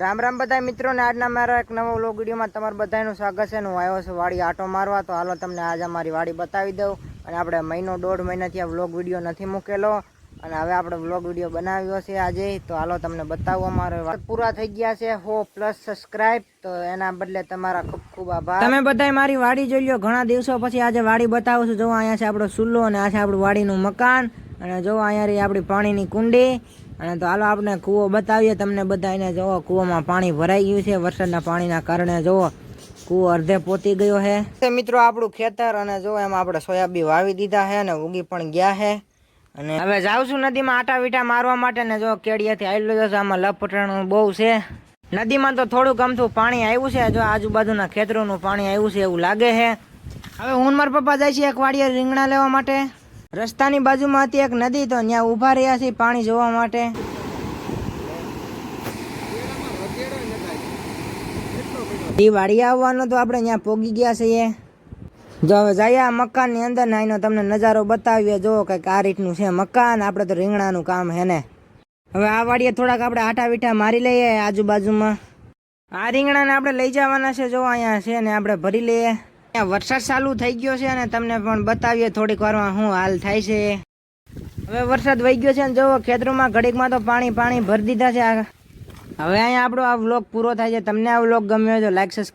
રામ રામ બધા મિત્રોને, આજના મારા એક નવો વ્લોગ વિડીયોમાં તમારું બધાનું સ્વાગત છે. હું આવ્યો છું વાડી આટો મારવા. તો હાલો તમને આજે અમારી વાડી બતાવી દઉં. અને આપણે મહિનો, દોઢ મહિનાથી આ વ્લોગ વીડિયો નથી મૂકેલો. અને હવે આપણે વ્લોગ વીડિયો બનાવ્યો છે આજે. તો હાલો તમને બતાવું અમારે પૂરા થઈ ગયા છે. હો પ્લસ સબસ્ક્રાઇબ તો એના બદલે તમારા ખૂબ ખૂબ આભાર. તમે બધા મારી વાડી જોઈ લો ઘણા દિવસો પછી આજે વાડી બતાવું છું. જો અહીંયા છે આપણો ચૂલ્લો અને આ છે આપણું વાડીનું મકાન. અને જો અહીંયા રહી આપણી પાણીની કુંડી. અને તો હાલો આપણે કૂવો બતાવીએ તમને બધાને. જુઓ, કૂવામાં પાણી ભરાઈ ગયું છે. વરસાદના પાણીના કારણે જુઓ, કૂવો અડધે પોતી ગયો છે. મિત્રો, આપણું ખેતર અને જો એમાં આપણે સોયાબીન વાવી દીધા છે અને ઉગી પણ ગયા છે. અને હવે જાઉં છું નદીમાં આટા વીટા મારવા માટે ને જો કેડિયાથી આવેલું જશે આમાં લપટણું બહુ છે. નદીમાં તો થોડુંક અમથું પાણી આવ્યું છે. જો આજુબાજુના ખેતરોનું પાણી આવ્યું છે એવું લાગે છે. હવે હું પપ્પા જાય છે એક વાડીએ રીંગણા લેવા માટે. રસ્તાની બાજુમાં હતી એક નદી તો ત્યાં ઊભા રહ્યા છે પાણી જોવા માટે. દિવાળી આવવાનો તો આપણે ત્યાં પોગી ગયા છીએ. જો હવે જઈએ આ મકાનની અંદર ને એનો તમને નજારો બતાવીએ. જો કંઈક આ રીતનું છે મકાન, આપણે તો રીંગણાનું કામ હે ને. હવે આ વાડીએ થોડાક આપણે આટા વીઠા મારી લઈએ આજુબાજુમાં. આ રીંગણાને આપણે લઈ જવાના છે, જો અહીંયા છે ને આપણે ભરી લઈએ. વરસાદ ચાલુ થઈ ગયો છે અને તમને પણ બતાવીએ થોડીક વારમાં શું હાલ થાય છે. હવે વરસાદ વહી ગયો છે ને જો ખેતરોમાં ઘડીકમાં તો પાણી પાણી ભરી દીધા છે. હવે અહીંયા આપણો આ વ્લોગ પૂરો થાય છે. તમને આ વ્લોગ ગમ્યો હોય તો લાઈક સબસ્ક્રાઈબ